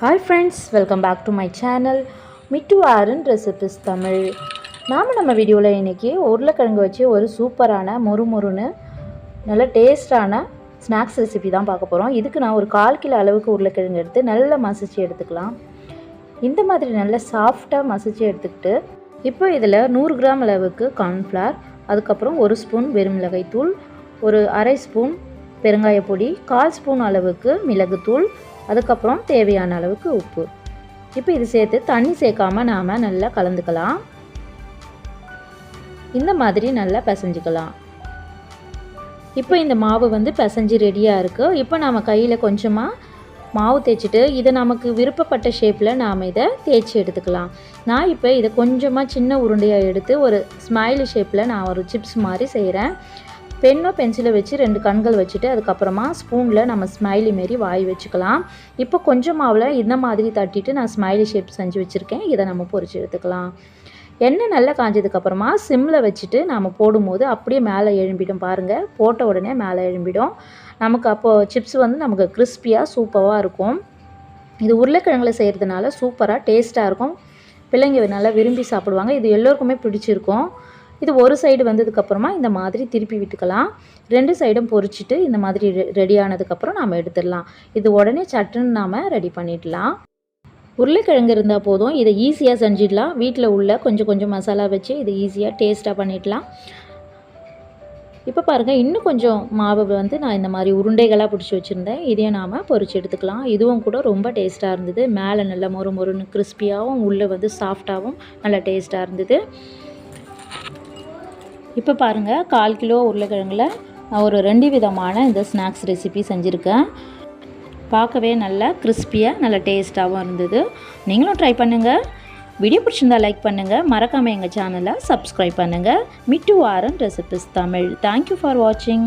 Hi friends welcome back to my channel Mittu Aaran recipes Tamil நாம் நம்ம வீடியோவில் இன்றைக்கி உருளைக்கிழங்கு வச்சு ஒரு சூப்பரான மொறுமொறுன்னு நல்ல டேஸ்டான ஸ்நாக்ஸ் ரெசிபி தான் பார்க்க போகிறோம் இதுக்கு நான் ஒரு கால் கிலோ அளவுக்கு உருளைக்கிழங்கு எடுத்து நல்லா மசிச்சு எடுத்துக்கலாம். இந்த மாதிரி நல்லா சாஃப்டாக மசிச்சு எடுத்துக்கிட்டு இப்போ இதில் நூறு கிராம் அளவுக்கு கார்ன்ஃப்ளார் அதுக்கப்புறம் ஒரு ஸ்பூன் வெறுமிளகாய் தூள் ஒரு அரை ஸ்பூன் பெருங்காய பொடி கால் ஸ்பூன் அளவுக்கு மிளகுத்தூள் அதுக்கப்புறம் தேவையான அளவுக்கு உப்பு. இப்போ இது சேர்த்து தண்ணி சேர்க்காம நாம் நல்லா கலந்துக்கலாம். இந்த மாதிரி நல்லா பிசைஞ்சிக்கலாம். இப்போ இந்த மாவு வந்து பிசைஞ்சு ரெடியாக இருக்குது இப்போ நாம் கையில் கொஞ்சமாக மாவு தேய்ச்சிட்டு இதை நமக்கு விருப்பப்பட்ட ஷேப்பில் நாம் இதை தேய்ச்சி எடுத்துக்கலாம். நான் இப்போ இதை கொஞ்சமாக சின்ன உருண்டையாக எடுத்து ஒரு ஸ்மைலி ஷேப்பில் நான் ஒரு சிப்ஸ் மாதிரி செய்கிறேன் பென்னோ பென்சிலை வச்சு ரெண்டு கண்கள் வச்சுட்டு அதுக்கப்புறமா ஸ்பூனில் நம்ம ஸ்மைலி மாரி வாய் வச்சுக்கலாம். இப்போ கொஞ்சம் மாவில் இந்த மாதிரி தட்டிட்டு நான் ஸ்மைலி ஷேப் செஞ்சு வச்சுருக்கேன். இதை நம்ம பொறிச்சு எடுத்துக்கலாம். எண்ணெய் நல்லா காஞ்சதுக்கப்புறமா சிம்மில் வச்சுட்டு நாம் போடும்போது அப்படியே மேலே எழும்பிடும் பாருங்கள் போட்ட உடனே மேலே எழும்பிடும். நமக்கு அப்போது சிப்ஸ் வந்து நமக்கு கிறிஸ்பியாக சூப்பராக இருக்கும். இது உருளைக்கிழங்குல செய்கிறதுனால சூப்பராக டேஸ்ட்டாக இருக்கும். பிள்ளைங்க நல்லா விரும்பி சாப்பிடுவாங்க. இது எல்லோருக்குமே பிடிச்சிருக்கும். இது ஒரு சைடு வந்ததுக்கப்புறமா இந்த மாதிரி திருப்பி விட்டுக்கலாம். ரெண்டு சைடும் பொரிச்சிட்டு இந்த மாதிரி ரெடி ஆனதுக்கப்புறம் நாம் எடுத்துடலாம். இது உடனே சட்டுன்னு நாம் ரெடி பண்ணிடலாம். உருளைக்கிழங்கு இருந்தால் போதும். இதை ஈஸியாக செஞ்சிடலாம். வீட்டில் உள்ள கொஞ்சம் கொஞ்சம் மசாலா வச்சு இதை ஈஸியாக டேஸ்ட்டாக பண்ணிடலாம். இப்போ பாருங்கள் இன்னும் கொஞ்சம் மாவை வந்து நான் இந்த மாதிரி உருண்டைகளாக பிடிச்சி வச்சுருந்தேன். இதையும் நாம் பொறிச்சு எடுத்துக்கலாம். இதுவும் கூட ரொம்ப டேஸ்ட்டாக இருந்தது. மேலே நல்லா மொறு மொறுன்னு கிறிஸ்பியாகவும் உள்ளே வந்து சாஃப்டாகவும் நல்லா டேஸ்ட்டாக இருந்தது. இப்போ பாருங்கள் கால் கிலோ உருளைக்கிழங்கில் நான் ஒரு ரெண்டு விதமான இந்த ஸ்நாக்ஸ் ரெசிபி செஞ்சுருக்கேன். பார்க்கவே நல்லா கிறிஸ்பியாக நல்லா டேஸ்ட்டாகவும் இருந்தது. நீங்களும் ட்ரை பண்ணுங்கள் வீடியோ பிடிச்சிருந்தா லைக் பண்ணுங்கள் மறக்காமல் எங்கள் சேனலை சப்ஸ்கிரைப் பண்ணுங்கள் Mittu Aaran recipes Tamil. Thank you for வாட்சிங்